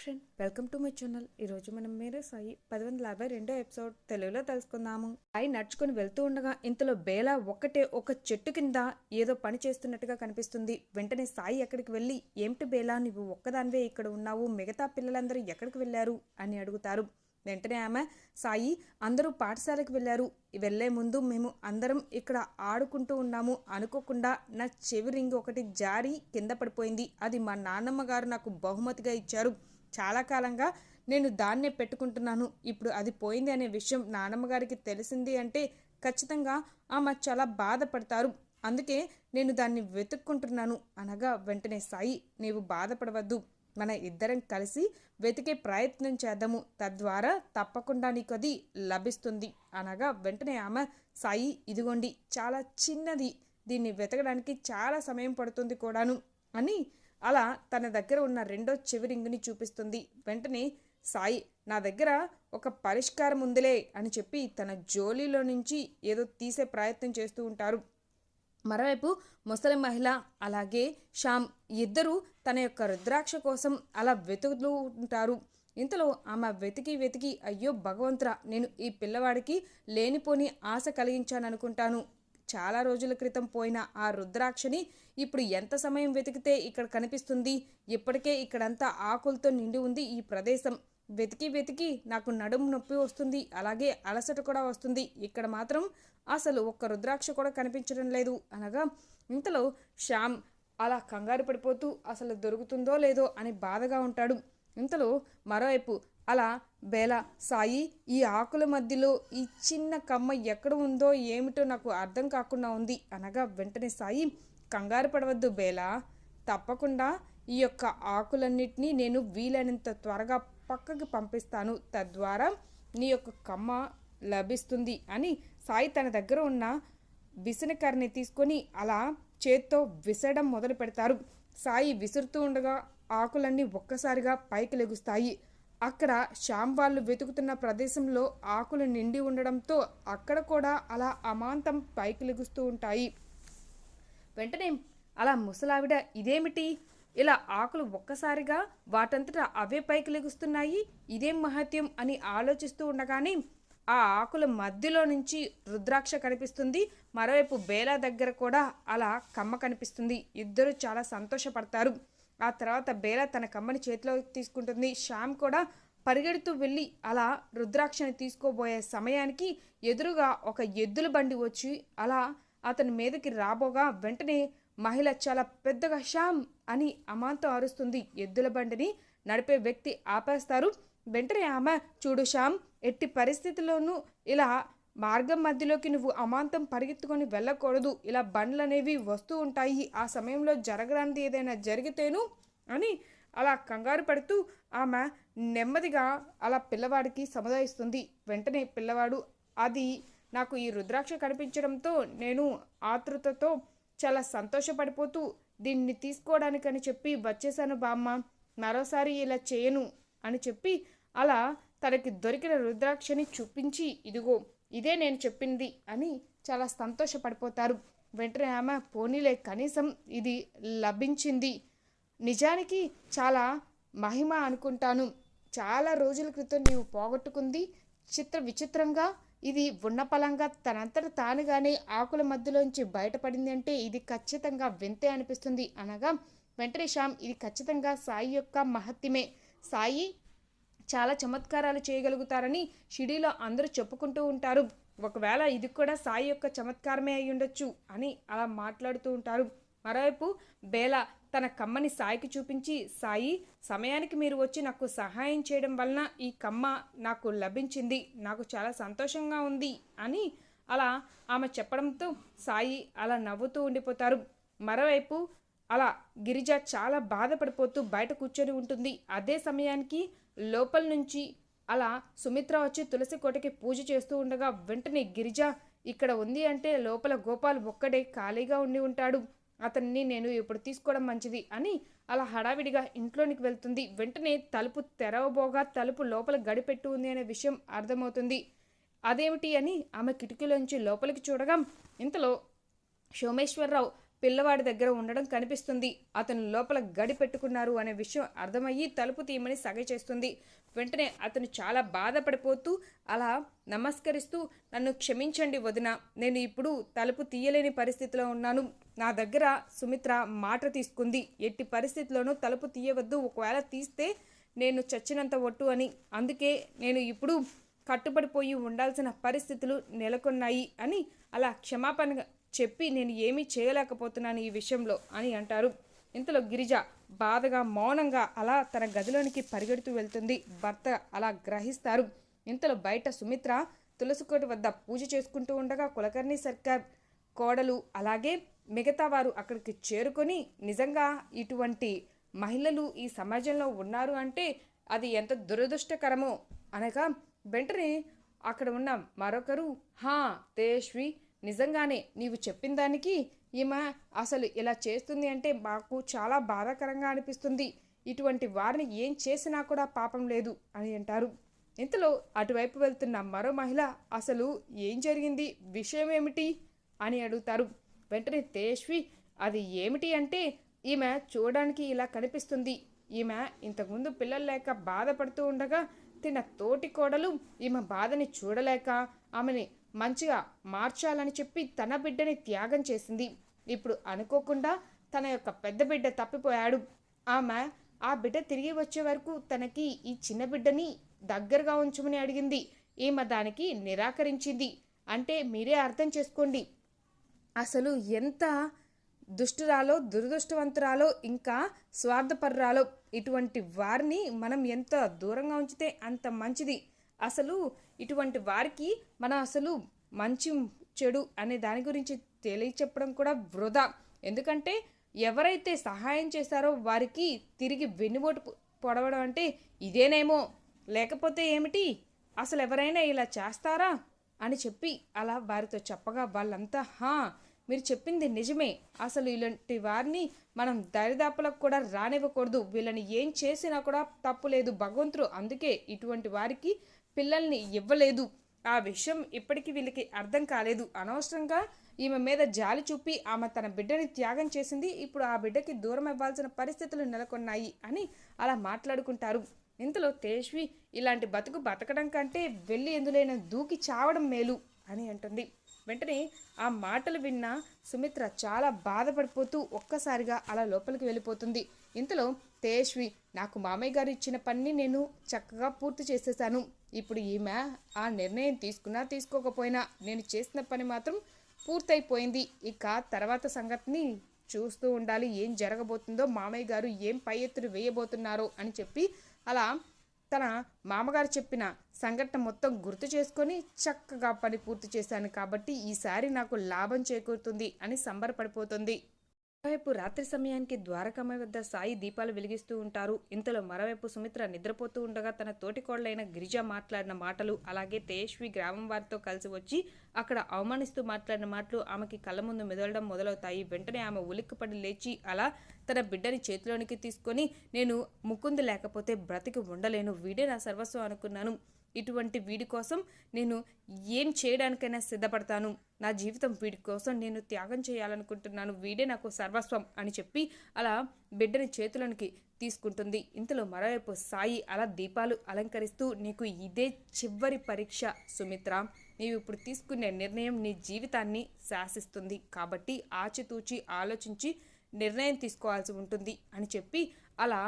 Friend welcome to my channel ఈరోజు మనం మీరే సాయి పది వందల యాభై రెండో ఎపిసోడ్ తెలుగులో తెలుసుకుందాము. సాయి నడుచుకుని వెళ్తూ ఉండగా ఇంతలో బేలా ఒక్కటే ఒక చెట్టు కింద ఏదో పని చేస్తున్నట్టుగా కనిపిస్తుంది. వెంటనే సాయి ఎక్కడికి వెళ్ళి ఏమిటి బేలా నువ్వు ఒక్కదానివే ఇక్కడ ఉన్నావు? మిగతా పిల్లలందరూ ఎక్కడికి వెళ్ళారు? అని అడుగుతారు. వెంటనే ఆమె సాయి అందరూ పాఠశాలకు వెళ్ళారు. వెళ్ళే ముందు మేము అందరం ఇక్కడ ఆడుకుంటూ ఉన్నాము. అనుకోకుండా నా చెవి రింగ్ ఒకటి జారి కింద పడిపోయింది. అది మా నాన్నమ్మ గారు నాకు బహుమతిగా ఇచ్చారు. చాలా కాలంగా నేను దాన్నే పెట్టుకుంటున్నాను. ఇప్పుడు అది పోయింది అనే విషయం నానమ్మగారికి తెలిసింది అంటే ఖచ్చితంగా ఆమె చాలా బాధపడతారు. అందుకే నేను దాన్ని వెతుక్కుంటున్నాను. అనగా వెంటనే సాయి నీవు బాధపడవద్దు. మన ఇద్దరం కలిసి వెతికే ప్రయత్నం చేద్దాము. తద్వారా తప్పకుండా నీకు అది లభిస్తుంది. అనగా వెంటనే ఆమె సాయి ఇదిగోండి చాలా చిన్నది. దీన్ని వెతకడానికి చాలా సమయం పడుతుంది కూడాను అని అలా తన దగ్గర ఉన్న రెండో చెవి రింగుని చూపిస్తుంది. వెంటనే సాయి నా దగ్గర ఒక పరిష్కారం ఉందిలే అని చెప్పి తన జోలీలో నుంచి ఏదో తీసే ప్రయత్నం చేస్తూ ఉంటారు. మరోవైపు ముసలి మహిళ అలాగే శ్యామ్ ఇద్దరూ తన యొక్క రుద్రాక్ష కోసం అలా వెతుకుతూ ఉంటారు. ఇంతలో ఆమె వెతికి వెతికి అయ్యో భగవంతురా నేను ఈ పిల్లవాడికి లేనిపోని ఆశ కలిగించాననుకుంటాను. చాలా రోజుల క్రితం పోయిన ఆ రుద్రాక్షని ఇప్పుడు ఎంత సమయం వెతికితే ఇక్కడ కనిపిస్తుంది? ఇప్పటికే ఇక్కడంతా ఆకులతో నిండి ఉంది ఈ ప్రదేశం. వెతికి వెతికి నాకు నడుము నొప్పి వస్తుంది అలాగే అలసట కూడా వస్తుంది. ఇక్కడ మాత్రం అసలు ఒక్క రుద్రాక్ష కూడా కనిపించడం లేదు. అనగా ఇంతలో శ్యామ్ అలా కంగారు పడిపోతూ అసలు దొరుకుతుందో లేదో అని బాధగా ఉంటాడు. ఇంతలో మరోవైపు అలా బేల సాయి ఈ ఆకుల మధ్యలో ఈ చిన్న కమ్మ ఎక్కడ ఉందో ఏమిటో నాకు అర్థం కాకుండా ఉంది. అనగా వెంటనే సాయి కంగారు పడవద్దు బేలా. తప్పకుండా ఈ యొక్క ఆకులన్నిటినీ నేను వీలైనంత త్వరగా పక్కకి పంపిస్తాను. తద్వారా నీ యొక్క కమ్మ లభిస్తుంది అని సాయి తన దగ్గర ఉన్న విసనకర్ని తీసుకొని అలా చేత్తో విసరడం మొదలు పెడతారు సాయి విసురుతూ ఉండగా ఆకులన్నీ ఒక్కసారిగా పైకి లెగుస్తాయి. అక్కడ శ్యామ్ వాళ్ళు వెతుకుతున్న ప్రదేశంలో ఆకులు నిండి ఉండడంతో అక్కడ కూడా అలా అమాంతం పైకి లెగుస్తూ ఉంటాయి. వెంటనే అలా ముసలావిడ ఇదేమిటి? ఇలా ఆకులు ఒక్కసారిగా వాటంతటా అవే పైకి లెగుస్తున్నాయి? ఇదేం మహత్యం? అని ఆలోచిస్తూ ఉండగానే ఆ ఆకుల మధ్యలో నుంచి రుద్రాక్ష కనిపిస్తుంది. మరోవైపు బేలా దగ్గర కూడా అలా కమ్మ కనిపిస్తుంది. ఇద్దరు చాలా సంతోషపడతారు. ఆ తర్వాత బేలా తన కమ్మని చేతిలో తీసుకుంటుంది. శ్యామ్ కూడా పరిగెడుతూ వెళ్ళి అలా రుద్రాక్షని తీసుకోబోయే సమయానికి ఎదురుగా ఒక ఎద్దుల బండి వచ్చి అలా అతని మీదకి రాబోగా వెంటనే మహిళ చాలా పెద్దగా శ్యామ్ అని అమాంతం అరుస్తుంది. ఎద్దుల బండిని నడిపే వ్యక్తి ఆపేస్తారు. వెంటనే ఆమె చూడు శ్యామ్ ఎట్టి పరిస్థితుల్లోనూ ఇలా మార్గం మధ్యలోకి నువ్వు అమాంతం పరిగెత్తుకొని వెళ్ళకూడదు. ఇలా బండ్లు అనేవి వస్తూ ఉంటాయి. ఆ సమయంలో జరగరానిది ఏదైనా జరిగితేను అని అలా కంగారు పడుతూ ఆమె నెమ్మదిగా అలా పిల్లవాడికి సముదాయిస్తుంది. వెంటనే పిల్లవాడు అది నాకు ఈ రుద్రాక్ష కనిపించడంతో నేను ఆతృతతో చాలా సంతోషపడిపోతూ దీన్ని తీసుకోవడానికని చెప్పి వచ్చేసాను బామ్మ. మరోసారి ఇలా చేయను అని చెప్పి అలా తనకి దొరికిన రుద్రాక్షని చూపించి ఇదిగో ఇదే నేను చెప్పింది అని చాలా సంతోషపడిపోతారు. వెంటనే ఆమె పోనీలే కనీసం ఇది లభించింది. నిజానికి చాలా మహిమ అనుకుంటాను. చాలా రోజుల క్రితం నీవు పోగొట్టుకుంది చిత్ర విచిత్రంగా ఇది ఉన్నపలంగా తనంతట తానుగానే ఆకుల మధ్యలోంచి బయటపడింది అంటే ఇది ఖచ్చితంగా వింతే అనిపిస్తుంది అనగా వెంకటేశ్యామ్ ఇది ఖచ్చితంగా సాయి యొక్క మహత్యమే. సాయి చాలా చమత్కారాలు చేయగలుగుతారని షిడీలో అందరూ చెప్పుకుంటూ ఉంటారు. ఒకవేళ ఇది కూడా సాయి యొక్క చమత్కారమే అయి ఉండొచ్చు అని అలా మాట్లాడుతూ ఉంటారు. మరోవైపు బేల తన కమ్మని సాయికి చూపించి సాయి సమయానికి మీరు వచ్చి నాకు సహాయం చేయడం వలన ఈ కమ్మ నాకు లభించింది నాకు చాలా సంతోషంగా ఉంది అని అలా ఆమె చెప్పడంతో సాయి అలా నవ్వుతూ ఉండిపోతారు. మరోవైపు అలా గిరిజ చాలా బాధపడిపోతూ బయట కూర్చొని ఉంటుంది. అదే సమయానికి లోపల నుంచి అలా సుమిత్ర వచ్చి తులసి కోటకి పూజ చేస్తూ ఉండగా వెంటనే గిరిజ ఇక్కడ ఉంది అంటే లోపల గోపాల్ ఒక్కడే ఖాళీగా ఉండి ఉంటాడు. అతన్ని నేను ఇప్పుడు తీసుకోవడం మంచిది అని అలా హడావిడిగా ఇంట్లోనికి వెళ్తుంది. వెంటనే తలుపు తెరవబోగా తలుపు లోపల గడిపెట్టు ఉంది అనే విషయం అర్థమవుతుంది. అదేమిటి అని ఆమె కిటికీలోంచి లోపలికి చూడగా ఇంతలో సోమేశ్వరరావు పిల్లవాడి దగ్గర ఉండడం కనిపిస్తుంది. అతను లోపల గడి పెట్టుకున్నారు అనే విషయం అర్థమయ్యి తలుపు తీయమని సగ చేస్తుంది. వెంటనే అతను చాలా బాధపడిపోతూ అలా నమస్కరిస్తూ నన్ను క్షమించండి వదిన నేను ఇప్పుడు తలుపు తీయలేని పరిస్థితిలో ఉన్నాను. నా దగ్గర సుమిత్ర మాట తీసుకుంది. ఎట్టి పరిస్థితిలోనూ తలుపు తీయవద్దు. ఒకవేళ తీస్తే నేను చచ్చినంత ఒట్టు అని. అందుకే నేను ఇప్పుడు కట్టుబడిపోయి ఉండాల్సిన పరిస్థితులు నెలకొన్నాయి అని అలా క్షమాపణ చెప్పి నేను ఏమీ చేయలేకపోతున్నాను ఈ విషయంలో అని అంటారు. ఇంతలో గిరిజ బాధగా మౌనంగా అలా తన గదిలోనికి పరిగెడుతూ వెళ్తుంది. భర్త అలా గ్రహిస్తారు. ఇంతలో బయట సుమిత్ర తులసికోట వద్ద పూజ చేసుకుంటూ ఉండగా కులకర్ణి సర్కార్ కోడలు అలాగే మిగతా వారు అక్కడికి చేరుకొని నిజంగా ఇటువంటి మహిళలు ఈ సమాజంలో ఉన్నారు అంటే అది ఎంత దురదృష్టకరమో అనగా వెంటనే అక్కడ ఉన్న మరొకరు హా తేజ్వి నిజంగానే నీవు చెప్పిన దానికి ఈమె అసలు ఇలా చేస్తుంది అంటే మాకు చాలా బాధాకరంగా అనిపిస్తుంది. ఇటువంటి వారిని ఏం చేసినా కూడా పాపం లేదు అని అంటారు. ఇంతలో అటువైపు వెళ్తున్న మరో మహిళ అసలు ఏం జరిగింది? విషయం ఏమిటి? అని అడుగుతారు. వెంటనే తేజ్వి అది ఏమిటి అంటే ఈమె చూడడానికి ఇలా కనిపిస్తుంది. ఈమె ఇంతకుముందు పిల్లలు లేక బాధపడుతూ ఉండగా తిన తోటి కోడలు ఈమె బాధని చూడలేక ఆమెని మంచిగా మార్చాలని చెప్పి తన బిడ్డని త్యాగం చేసింది. ఇప్పుడు అనుకోకుండా తన యొక్క పెద్ద బిడ్డ తప్పిపోయాడు. ఆమె ఆ బిడ్డ తిరిగి వచ్చే వరకు తనకి ఈ చిన్న బిడ్డని దగ్గరగా ఉంచమని అడిగింది. ఈమె దానికి నిరాకరించింది. అంటే మీరే అర్థం చేసుకోండి. అసలు ఎంత దుష్టురాలో దురదృష్టవంతురాలో ఇంకా స్వార్థపర్రాలో ఇటువంటి వారిని మనం ఎంత దూరంగా ఉంచితే అంత మంచిది. అసలు ఇటువంటి వారికి మనం అసలు మంచి చెడు అనే దాని గురించి తెలియచెప్పడం కూడా వృధా. ఎందుకంటే ఎవరైతే సహాయం చేశారో వారికి తిరిగి వెన్నుబోటు పొడవడం అంటే ఇదేనేమో. లేకపోతే ఏమిటి? అసలు ఎవరైనా ఇలా చేస్తారా? అని చెప్పి అలా వారితో చెప్పగా వాళ్ళంతా హా మీరు చెప్పింది నిజమే. అసలు ఇలాంటి వారిని మనం దరిదాపులకు కూడా రానివ్వకూడదు. వీళ్ళని ఏం చేసినా కూడా తప్పు లేదు భగవంతుడు. అందుకే ఇటువంటి వారికి పిల్లల్ని ఇవ్వలేదు. ఆ విషయం ఇప్పటికీ వీళ్ళకి అర్థం కాలేదు. అనవసరంగా ఈమె మీద జాలి చూపి ఆమె తన బిడ్డని త్యాగం చేసింది. ఇప్పుడు ఆ బిడ్డకి దూరం ఇవ్వాల్సిన పరిస్థితులు నెలకొన్నాయి అని అలా మాట్లాడుకుంటారు. ఇంతలో తేజ్వి ఇలాంటి బతుకు బతకడం కంటే వెళ్ళి ఎందులైన దూకి చావడం మేలు అని అంటుంది. వెంటనే ఆ మాటలు విన్న సుమిత్ర చాలా బాధపడిపోతూ ఒక్కసారిగా అలా లోపలికి వెళ్ళిపోతుంది. ఇంతలో తేజ్వి నాకు మామయ్య గారు ఇచ్చిన పని నేను చక్కగా పూర్తి చేసేసాను. ఇప్పుడు ఈమె ఆ నిర్ణయం తీసుకున్నా తీసుకోకపోయినా నేను చేసిన పని మాత్రం పూర్తయిపోయింది. ఇక తర్వాత సంగతిని చూస్తూ ఉండాలి. ఏం జరగబోతుందో మామయ్య గారు ఏం పై ఎత్తులు వేయబోతున్నారో అని చెప్పి అలా తన మామగారు చెప్పిన సంఘటన మొత్తం గుర్తు చేసుకొని చక్కగా పని పూర్తి చేశాను కాబట్టి ఈసారి నాకు లాభం చేకూరుతుంది అని సంబరపడిపోతుంది. మరోవైపు రాత్రి సమయానికి ద్వారకమ్మ వద్ద సాయి దీపాలు వెలిగిస్తూ ఉంటారు. ఇంతలో మరోవైపు సుమిత్ర నిద్రపోతూ ఉండగా తన తోటి కోడలైన గిరిజ మాట్లాడిన మాటలు అలాగే తేజ్వి గ్రామం వారితో కలిసి వచ్చి అక్కడ అవమానిస్తూ మాట్లాడిన మాటలు ఆమెకి కళ్ళ ముందు మెదలడం మొదలవుతాయి. వెంటనే ఆమె ఉలిక్కిపడి లేచి అలా తన బిడ్డని చేతిలోనికి తీసుకొని నేను ముకుంది లేకపోతే బ్రతికి ఉండలేను. వీడే నా సర్వస్వం అనుకున్నాను. ఇటువంటి వీడి కోసం నేను ఏం చేయడానికైనా సిద్ధపడతాను. నా జీవితం వీడి కోసం నేను త్యాగం చేయాలనుకుంటున్నాను. వీడే నాకు సర్వస్వం అని చెప్పి అలా బిడ్డని చేతులనికి తీసుకుంటుంది. ఇంతలో మరోవైపు సాయి అలా దీపాలు అలంకరిస్తూ నీకు ఇదే చివరి పరీక్ష సుమిత్ర. నీవు ఇప్పుడు తీసుకునే నిర్ణయం నీ జీవితాన్ని శాసిస్తుంది. కాబట్టి ఆచితూచి ఆలోచించి నిర్ణయం తీసుకోవాల్సి ఉంటుంది అని చెప్పి అలా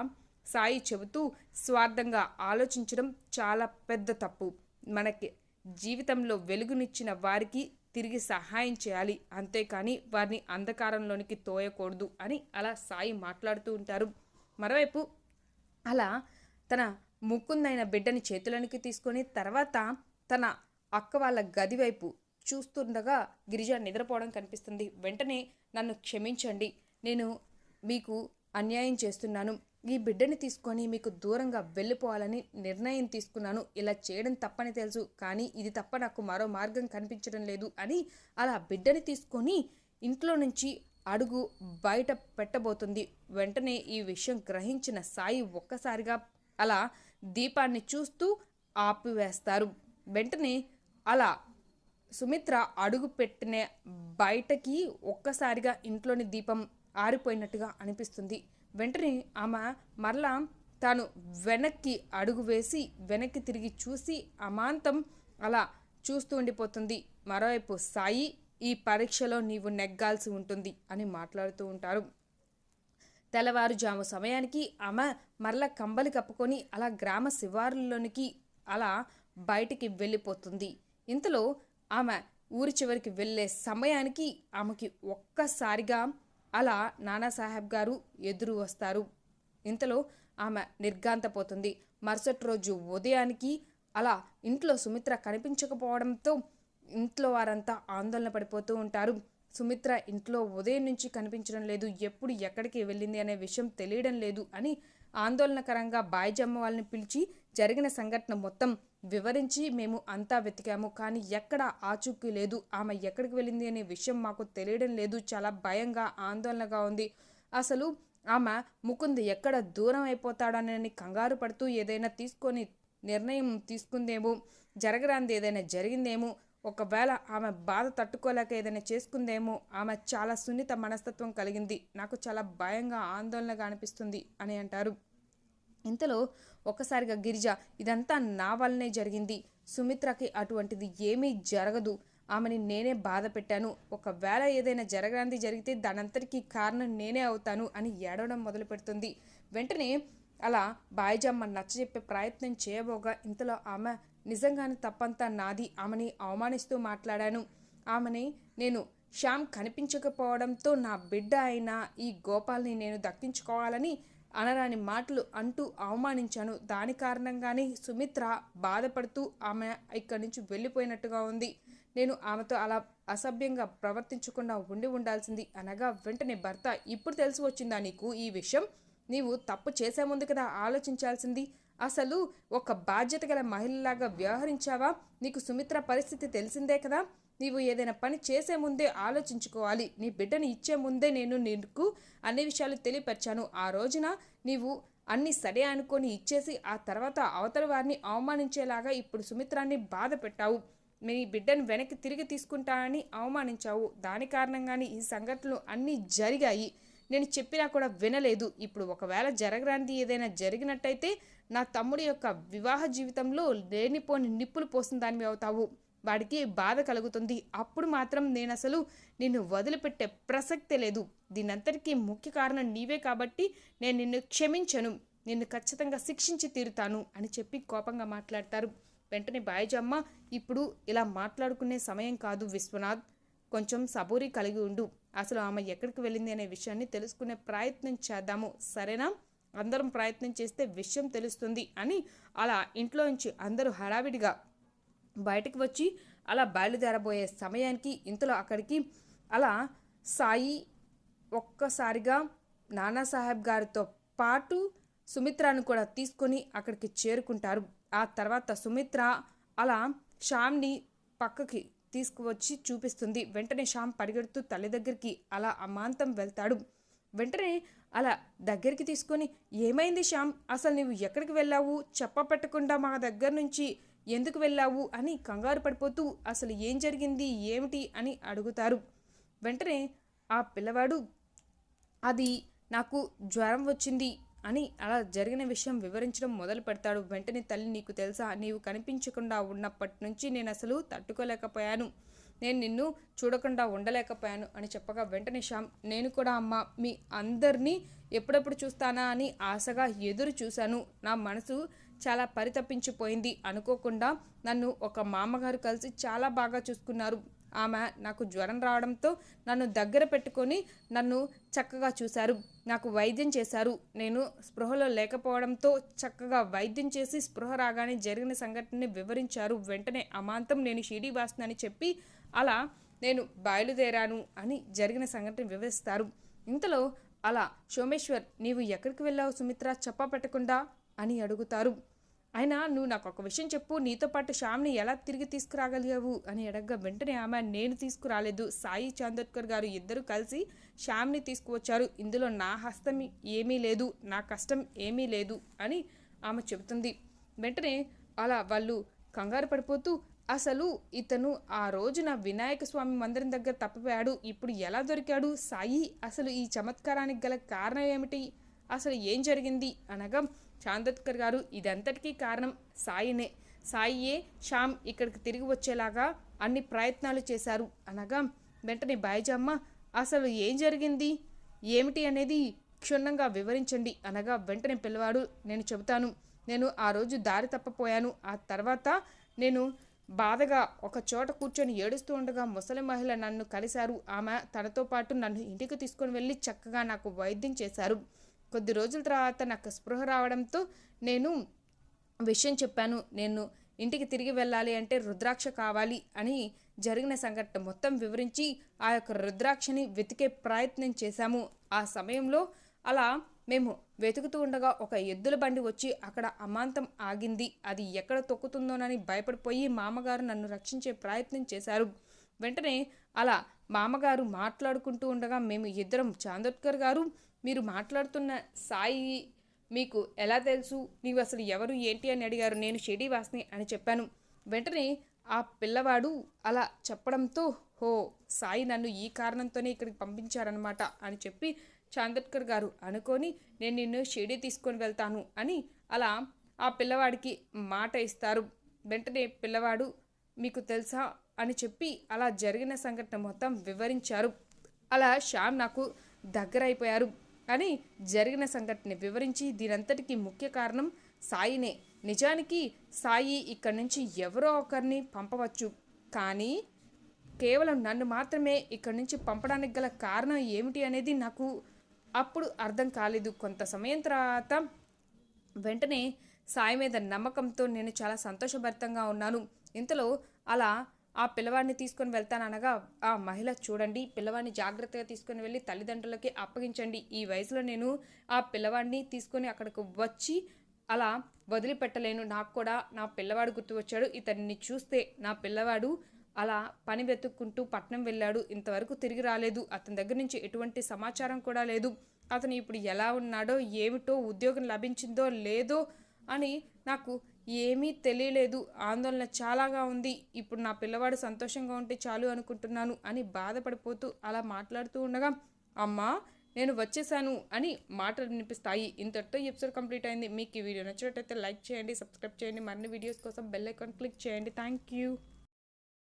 సాయి చెబుతూ స్వార్థంగా ఆలోచించడం చాలా పెద్ద తప్పు. మనకి జీవితంలో వెలుగునిచ్చిన వారికి తిరిగి సహాయం చేయాలి. అంతేకాని వారిని అంధకారంలోనికి తోయకూడదు అని అలా సాయి మాట్లాడుతూ ఉంటారు. మరోవైపు అలా తన ముక్కుందైన బిడ్డని చేతులనికి తీసుకొని తర్వాత తన అక్క వాళ్ళ గది వైపు చూస్తుండగా గిరిజ నిద్రపోవడం కనిపిస్తుంది. వెంటనే నన్ను క్షమించండి. నేను మీకు అన్యాయం చేస్తున్నాను. ఈ బిడ్డని తీసుకొని మీకు దూరంగా వెళ్ళిపోవాలని నిర్ణయం తీసుకున్నాను. ఇలా చేయడం తప్పని తెలుసు కానీ ఇది తప్ప నాకు మరో మార్గం కనిపించడం లేదు అని అలా బిడ్డని తీసుకొని ఇంట్లో నుంచి అడుగు బయట పెట్టబోతుంది. వెంటనే ఈ విషయం గ్రహించిన సాయి ఒక్కసారిగా అలా దీపాన్ని చూస్తూ ఆపివేస్తారు. వెంటనే అలా సుమిత్ర అడుగు పెట్టిన బయటకి ఒక్కసారిగా ఇంట్లోని దీపం ఆరిపోయినట్టుగా అనిపిస్తుంది. వెంటనే ఆమె మరలా తాను వెనక్కి అడుగు వేసి వెనక్కి తిరిగి చూసి అమాంతం అలా చూస్తూ ఉండిపోతుంది. మరోవైపు సాయి ఈ పరీక్షలో నీవు నెగ్గాల్సి ఉంటుంది అని మాట్లాడుతూ ఉంటారు. తెల్లవారుజాము సమయానికి ఆమె మరల కంబలి కప్పుకొని అలా గ్రామ శివారుల్లోనికి అలా బయటికి వెళ్ళిపోతుంది. ఇంతలో ఆమె ఊరి చివరికి వెళ్ళే సమయానికి ఆమెకి ఒక్కసారిగా అలా నానాసాహెబ్ గారు ఎదురు వస్తారు. ఇంతలో ఆమె నిర్గాంతపోతుంది మరుసటి రోజు ఉదయానికి అలా ఇంట్లో సుమిత్ర కనిపించకపోవడంతో ఇంట్లో వారంతా ఆందోళన పడిపోతూ ఉంటారు. సుమిత్ర ఇంట్లో ఉదయం నుంచి కనిపించడం లేదు ఎప్పుడు ఎక్కడికి వెళ్ళింది అనే విషయం తెలియడం లేదు అని ఆందోళనకరంగా బాయిజమ్మ వాళ్ళని పిలిచి జరిగిన సంఘటన మొత్తం వివరించి మేము అంతా వెతికాము. కానీ ఎక్కడ ఆచూకీ లేదు. ఆమె ఎక్కడికి వెళ్ళింది అనే విషయం మాకు తెలియడం లేదు. చాలా భయంగా ఆందోళనగా ఉంది. అసలు ఆమె ముకుంద్ ఎక్కడ దూరం అయిపోతాడనని కంగారు పడుతూ ఏదైనా తీసుకొని నిర్ణయం తీసుకుందేమో జరగరాంది ఏదైనా జరిగిందేమో ఒకవేళ ఆమె బాధ తట్టుకోలేక ఏదైనా చేసుకుందేమో ఆమె చాలా సున్నిత మనస్తత్వం కలిగింది. నాకు చాలా భయంగా ఆందోళనగా అనిపిస్తుంది అని అంటారు. ఇంతలో ఒక్కసారిగా గిరిజ ఇదంతా నా వల్లనే జరిగింది. సుమిత్రకి అటువంటిది ఏమీ జరగదు. ఆమెని నేనే బాధ పెట్టాను. ఒకవేళ ఏదైనా జరగడానికి జరిగితే దానంతటికీ కారణం నేనే అవుతాను అని ఏడవడం మొదలు పెడుతుంది వెంటనే అలా బాయిజమ్మ నచ్చజెప్పే ప్రయత్నం చేయబోగా ఇంతలో ఆమె నిజంగానే తప్పంతా నాది ఆమెని అవమానిస్తూ మాట్లాడాను. ఆమెని నేను శ్యామ్ కనిపించకపోవడంతో నా బిడ్డ అయిన ఈ గోపాల్ని నేను దక్కించుకోవాలని అనరాని మాటలు అంటూ అవమానించాను. దాని కారణంగానే సుమిత్ర బాధపడుతూ ఆమె ఇక్కడి నుంచి వెళ్ళిపోయినట్టుగా ఉంది. నేను ఆమెతో అలా అసభ్యంగా ప్రవర్తించకుండా ఉండి ఉండాల్సింది అనగా వెంటనే భర్త ఇప్పుడు తెలిసి వచ్చిందా నీకు ఈ విషయం? నీవు తప్పు చేసే ముందు కదా ఆలోచించాల్సింది. అసలు ఒక బాధ్యత గల మహిళలాగా వ్యవహరించావా? నీకు సుమిత్ర పరిస్థితి తెలిసిందే కదా? నీవు ఏదైనా పని చేసే ముందే ఆలోచించుకోవాలి. నీ బిడ్డని ఇచ్చే ముందే నేను నీకు అన్ని విషయాలు తెలియపరిచాను. ఆ రోజున నీవు అన్ని సరే అనుకొని ఇచ్చేసి ఆ తర్వాత అవతల వారిని అవమానించేలాగా ఇప్పుడు సుమిత్రాన్ని బాధ పెట్టావు. మీ బిడ్డను వెనక్కి తిరిగి తీసుకుంటానని అవమానించావు. దాని కారణంగానే ఈ సంఘటనలు అన్నీ జరిగాయి. నేను చెప్పినా కూడా వినలేదు. ఇప్పుడు ఒకవేళ జరగరానిది ఏదైనా జరిగినట్టయితే నా తమ్ముడి యొక్క వివాహ జీవితంలో లేనిపోని నిప్పులు పోసిన దానివి అవుతావు. వాడికి బాధ కలుగుతుంది. అప్పుడు మాత్రం నేను అసలు నిన్ను వదిలిపెట్టే ప్రసక్తే లేదు. దీనంతటికీ ముఖ్య కారణం నీవే కాబట్టి నేను నిన్ను క్షమించను. నిన్ను ఖచ్చితంగా శిక్షించి తీరుతాను అని చెప్పి కోపంగా మాట్లాడతారు. వెంటనే బాయిజమ్మ ఇప్పుడు ఇలా మాట్లాడుకునే సమయం కాదు విశ్వనాథ్. కొంచెం సబూరి కలిగి ఉండు. అసలు ఆమె ఎక్కడికి వెళ్ళింది అనే విషయాన్ని తెలుసుకునే ప్రయత్నం చేద్దాము. సరేనా? అందరం ప్రయత్నం చేస్తే విషయం తెలుస్తుంది అని అలా ఇంట్లో నుంచి అందరూ హడావిడిగా బయటకు వచ్చి అలా బయలుదేరబోయే సమయానికి ఇంతలో అక్కడికి అలా సాయి ఒక్కసారిగా నానాసాహెబ్ గారితో పాటు సుమిత్రను కూడా తీసుకొని అక్కడికి చేరుకుంటారు. ఆ తర్వాత సుమిత్ర అలా శ్యామ్ని పక్కకి తీసుకువచ్చి చూపిస్తుంది. వెంటనే శ్యామ్ పరిగెడుతూ తల్లి దగ్గరికి అలా అమాంతం వెళ్తాడు. వెంటనే అలా దగ్గరికి తీసుకొని ఏమైంది శ్యామ్? అసలు నువ్వు ఎక్కడికి వెళ్ళావు? చెప్పపెట్టకుండా మా దగ్గర నుంచి ఎందుకు వెళ్ళావు? అని కంగారు పడిపోతూ అసలు ఏం జరిగింది? ఏమిటి? అని అడుగుతారు. వెంటనే ఆ పిల్లవాడు అది నాకు జ్వరం వచ్చింది. అని అలా జరిగిన విషయం వివరించడం మొదలు పెడతాడు. వెంటనే తల్లి నీకు తెలుసా? నీవు కనిపించకుండా ఉన్నప్పటి నుంచి నేను అసలు తట్టుకోలేకపోయాను. నేను నిన్ను చూడకుండా ఉండలేకపోయాను అని చెప్పగా వెంటనే శ్యామ్ నేను కూడా అమ్మ మీ అందరినీ ఎప్పుడెప్పుడు చూస్తానా అని ఆశగా ఎదురు చూశాను. నా మనసు చాలా పరితపించిపోయింది. అనుకోకుండా నన్ను ఒక మామగారు కలిసి చాలా బాగా చూసుకున్నారు. ఆమె నాకు జ్వరం రావడంతో నన్ను దగ్గర పెట్టుకొని నన్ను చక్కగా చూశారు. నాకు వైద్యం చేశారు. నేను స్పృహలో లేకపోవడంతో చక్కగా వైద్యం చేసి స్పృహ రాగానే జరిగిన సంఘటనని వివరించారు. వెంటనే అమాంతం నేను షిడీ అని చెప్పి అలా నేను బయలుదేరాను అని జరిగిన సంఘటన వివరిస్తారు. ఇంతలో అలా సోమేశ్వర్ నీవు ఎక్కడికి వెళ్ళావు సుమిత్ర? చెప్ప పెట్టకుండా? అని అడుగుతారు. అయినా నువ్వు నాకు ఒక విషయం చెప్పు నీతో పాటు శ్యామ్ని ఎలా తిరిగి తీసుకురాగలిగావు? అని అడగ్గా వెంటనే ఆమె నేను తీసుకురాలేదు. సాయి చాందోద్కర్ గారు ఇద్దరు కలిసి శ్యామ్ని తీసుకువచ్చారు. ఇందులో నా హస్తం ఏమీ లేదు నా కష్టం ఏమీ లేదు అని ఆమె చెబుతుంది. వెంటనే అలా వాళ్ళు కంగారు పడిపోతూ అసలు ఇతను ఆ రోజున వినాయక స్వామి మందిరం దగ్గర తప్పిపోయాడు. ఇప్పుడు ఎలా దొరికాడు? సాయి అసలు ఈ చమత్కారానికి గల కారణం ఏమిటి? అసలు ఏం జరిగింది? అనగా చాందత్కర్ గారు ఇదంతటికీ కారణం సాయినే. సాయియే శ్యామ్ ఇక్కడికి తిరిగి వచ్చేలాగా అన్ని ప్రయత్నాలు చేశారు. అనగా వెంటనే బాయిజమ్మ అసలు ఏం జరిగింది? ఏమిటి అనేది క్షుణ్ణంగా వివరించండి అనగా వెంటనే పిల్లవాడు నేను చెబుతాను. నేను ఆ రోజు దారి తప్పపోయాను. ఆ తర్వాత నేను బాధగా ఒక చోట కూర్చొని ఏడుస్తూ ఉండగా ముసలి మహిళ నన్ను కలిశారు. ఆమె తనతో పాటు నన్ను ఇంటికి తీసుకొని వెళ్ళి చక్కగా నాకు వైద్యం చేశారు. కొద్ది రోజుల తర్వాత నాకు స్పృహ రావడంతో నేను విషయం చెప్పాను. నేను ఇంటికి తిరిగి వెళ్ళాలి అంటే రుద్రాక్ష కావాలి అని జరిగిన సంఘటన మొత్తం వివరించి ఆ యొక్క రుద్రాక్షని వెతికే ప్రయత్నం చేశాము. ఆ సమయంలో అలా మేము వెతుకుతూ ఉండగా ఒక ఎద్దుల బండి వచ్చి అక్కడ అమాంతం ఆగింది. అది ఎక్కడ తొక్కుతుందోనని భయపడిపోయి మామగారు నన్ను రక్షించే ప్రయత్నం చేశారు. వెంటనే అలా మామగారు మాట్లాడుకుంటూ ఉండగా మేము ఇద్దరం చాందోత్కర్ గారు మీరు మాట్లాడుతున్న సాయి మీకు ఎలా తెలుసు? నీవు అసలు ఎవరు? ఏంటి అని అడిగారు. నేను షెడీవాస్ని అని చెప్పాను. వెంటనే ఆ పిల్లవాడు అలా చెప్పడంతో హో సాయి నన్ను ఈ కారణంతోనే ఇక్కడికి పంపించారనమాట అని చెప్పి చాందర్కర్ గారు అనుకొని నేను నిన్ను షిడీ తీసుకొని వెళ్తాను అని అలా ఆ పిల్లవాడికి మాట ఇస్తారు. వెంటనే పిల్లవాడు మీకు తెలుసా? అని చెప్పి అలా జరిగిన సంఘటన మొత్తం వివరించారు. అలా శ్యామ్ నాకు దగ్గర అయిపోయారు అని జరిగిన సంఘటన వివరించి దీనంతటికీ ముఖ్య కారణం సాయినే. నిజానికి సాయి ఇక్కడి నుంచి ఎవరో ఒకరిని పంపవచ్చు. కానీ కేవలం నన్ను మాత్రమే ఇక్కడి నుంచి పంపడానికి గల కారణం ఏమిటి అనేది నాకు అప్పుడు అర్థం కాలేదు. కొంత సమయం తర్వాత వెంటనే సాయి మీద నమ్మకంతో నేను చాలా సంతోషభరితంగా ఉన్నాను. ఇంతలో అలా ఆ పిల్లవాడిని తీసుకొని వెళ్తాననగా ఆ మహిళ చూడండి పిల్లవాడిని జాగ్రత్తగా తీసుకొని వెళ్ళి తల్లిదండ్రులకి అప్పగించండి. ఈ వయసులో నేను ఆ పిల్లవాడిని తీసుకొని అక్కడికి వచ్చి అలా వదిలిపెట్టలేను. నాకు కూడా నా పిల్లవాడు గుర్తు వచ్చాడు. ఇతన్ని చూస్తే నా పిల్లవాడు అలా పని వెతుక్కుంటూ పట్నం వెళ్ళాడు. ఇంతవరకు తిరిగి రాలేదు. అతని దగ్గర నుంచి ఎటువంటి సమాచారం కూడా లేదు. అతను ఇప్పుడు ఎలా ఉన్నాడో ఏమిటో ఉద్యోగం లభించిందో లేదో అని నాకు ఏమీ తెలియలేదు. ఆందోళన చాలాగా ఉంది. ఇప్పుడు నా పిల్లవాడు సంతోషంగా ఉంటే చాలు అనుకుంటున్నాను అని బాధపడిపోతూ అలా మాట్లాడుతూ ఉండగా అమ్మా నేను వచ్చేసాను అని మాటలు వినిపిస్తాయి. ఇంతటితో ఎపిసోడ్ కంప్లీట్ అయింది. మీకు ఈ వీడియో నచ్చినట్టయితే లైక్ చేయండి సబ్స్క్రైబ్ చేయండి. మరిన్ని వీడియోస్ కోసం బెల్ ఐకాన్ క్లిక్ చేయండి. Thank you.